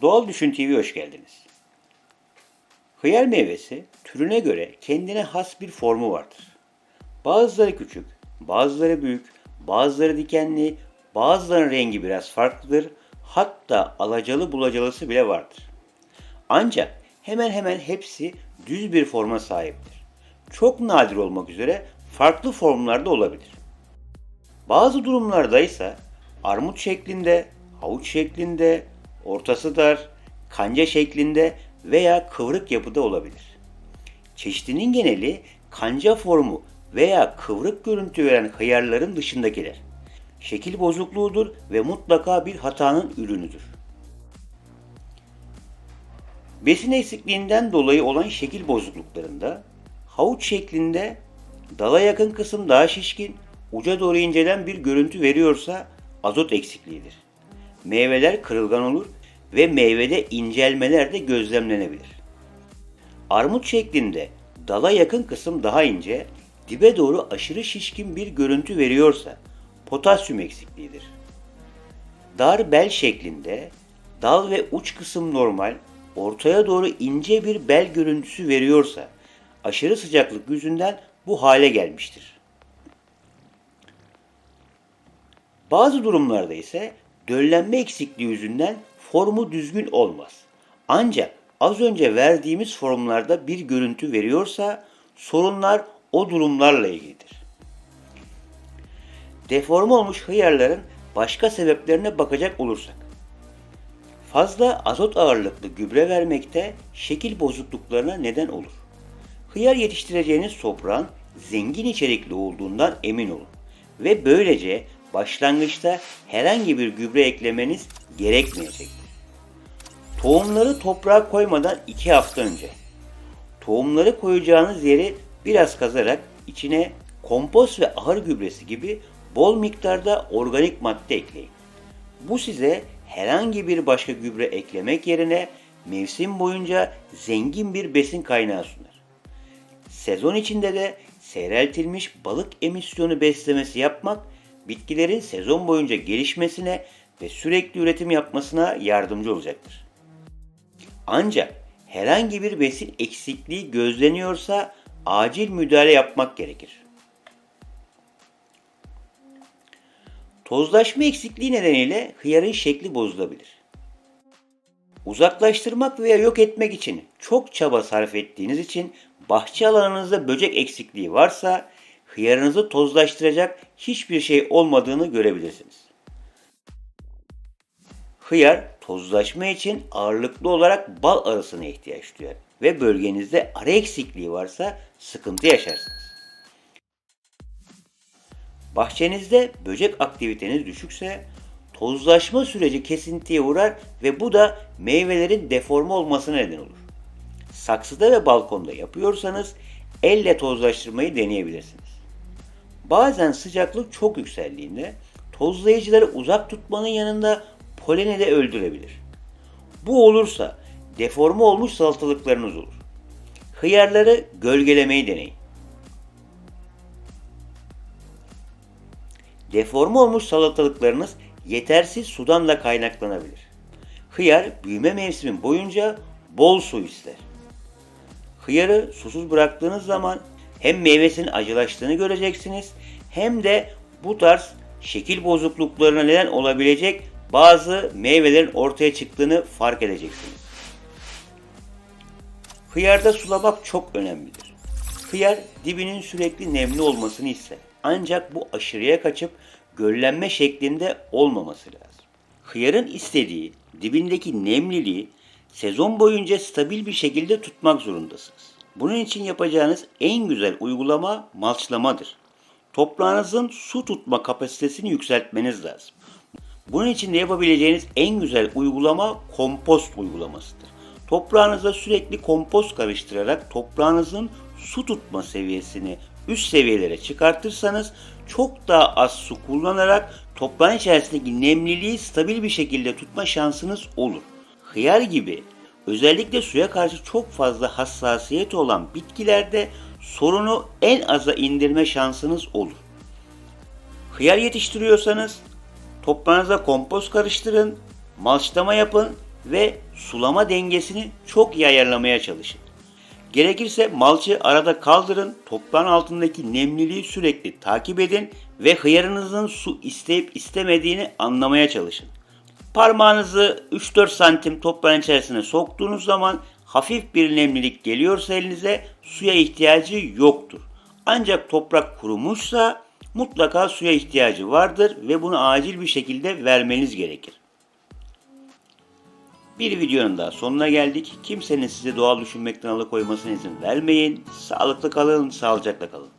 Doğal Düşün TV'ye hoş geldiniz. Hıyar meyvesi türüne göre kendine has bir formu vardır. Bazıları küçük, bazıları büyük, bazıları dikenli, bazılarının rengi biraz farklıdır. Hatta alacalı bulacalısı bile vardır. Ancak hemen hemen hepsi düz bir forma sahiptir. Çok nadir olmak üzere farklı formlarda olabilir. Bazı durumlarda ise armut şeklinde, havuç şeklinde, ortası dar, kanca şeklinde veya kıvrık yapıda olabilir. Çeşidinin geneli kanca formu veya kıvrık görüntü veren hıyarların dışındakiler. Şekil bozukluğudur ve mutlaka bir hatanın ürünüdür. Besin eksikliğinden dolayı olan şekil bozukluklarında havuç şeklinde dala yakın kısım daha şişkin, uca doğru incelen bir görüntü veriyorsa azot eksikliğidir. Meyveler kırılgan olur ve meyvede incelmeler de gözlemlenebilir. Armut şeklinde dala yakın kısım daha ince, dibe doğru aşırı şişkin bir görüntü veriyorsa potasyum eksikliğidir. Dar bel şeklinde dal ve uç kısım normal, ortaya doğru ince bir bel görüntüsü veriyorsa aşırı sıcaklık yüzünden bu hale gelmiştir. Bazı durumlarda ise döllenme eksikliği yüzünden formu düzgün olmaz. Ancak az önce verdiğimiz formlarda bir görüntü veriyorsa sorunlar o durumlarla ilgilidir. Deforme olmuş hıyarların başka sebeplerine bakacak olursak. Fazla azot ağırlıklı gübre vermekte şekil bozukluklarına neden olur. Hıyar yetiştireceğiniz toprağın zengin içerikli olduğundan emin olun ve böylece başlangıçta herhangi bir gübre eklemeniz gerekmeyecektir. Tohumları toprağa koymadan 2 hafta önce tohumları koyacağınız yeri biraz kazarak içine kompost ve ahır gübresi gibi bol miktarda organik madde ekleyin. Bu size herhangi bir başka gübre eklemek yerine mevsim boyunca zengin bir besin kaynağı sunar. Sezon içinde de seyreltilmiş balık emisyonu beslemesi yapmak bitkilerin sezon boyunca gelişmesine ve sürekli üretim yapmasına yardımcı olacaktır. Ancak herhangi bir besin eksikliği gözleniyorsa acil müdahale yapmak gerekir. Tozlaşma eksikliği nedeniyle hıyarın şekli bozulabilir. Uzaklaştırmak veya yok etmek için çok çaba sarf ettiğiniz için bahçe alanınızda böcek eksikliği varsa hıyarınızı tozlaştıracak hiçbir şey olmadığını görebilirsiniz. Hıyar tozlaşma için ağırlıklı olarak bal arısına ihtiyaç duyar ve bölgenizde arı eksikliği varsa sıkıntı yaşarsınız. Bahçenizde böcek aktiviteniz düşükse tozlaşma süreci kesintiye uğrar ve bu da meyvelerin deforme olmasına neden olur. Saksıda ve balkonda yapıyorsanız elle tozlaştırmayı deneyebilirsiniz. Bazen sıcaklık çok yükseldiğinde tozlayıcıları uzak tutmanın yanında poleni de öldürebilir. Bu olursa deforme olmuş salatalıklarınız olur. Hıyarları gölgelemeyi deneyin. Deforme olmuş salatalıklarınız yetersiz sudan da kaynaklanabilir. Hıyar büyüme mevsimi boyunca bol su ister. Hıyarı susuz bıraktığınız zaman hem meyvesinin acılaştığını göreceksiniz hem de bu tarz şekil bozukluklarına neden olabilecek bazı meyvelerin ortaya çıktığını fark edeceksiniz. Hıyarda sulamak çok önemlidir. Hıyar dibinin sürekli nemli olmasını ister. Ancak bu aşırıya kaçıp göllenme şeklinde olmaması lazım. Hıyarın istediği dibindeki nemliliği sezon boyunca stabil bir şekilde tutmak zorundasınız. Bunun için yapacağınız en güzel uygulama malçlamadır. Toprağınızın su tutma kapasitesini yükseltmeniz lazım. Bunun için de yapabileceğiniz en güzel uygulama kompost uygulamasıdır. Toprağınıza sürekli kompost karıştırarak toprağınızın su tutma seviyesini üst seviyelere çıkartırsanız çok daha az su kullanarak toprağın içerisindeki nemliliği stabil bir şekilde tutma şansınız olur. Hıyar gibi özellikle suya karşı çok fazla hassasiyeti olan bitkilerde sorunu en aza indirme şansınız olur. Hıyar yetiştiriyorsanız toprağınıza kompost karıştırın, malçlama yapın ve sulama dengesini çok iyi ayarlamaya çalışın. Gerekirse malçı arada kaldırın, toprağın altındaki nemliliği sürekli takip edin ve hıyarınızın su isteyip istemediğini anlamaya çalışın. Parmağınızı 3-4 santim toprağın içerisine soktuğunuz zaman hafif bir nemlilik geliyorsa elinize suya ihtiyacı yoktur. Ancak toprak kurumuşsa mutlaka suya ihtiyacı vardır ve bunu acil bir şekilde vermeniz gerekir. Bir videonun daha sonuna geldik. Kimsenin sizi doğal düşünmekten alıkoymasına izin vermeyin. Sağlıklı kalın, sağlıcakla kalın.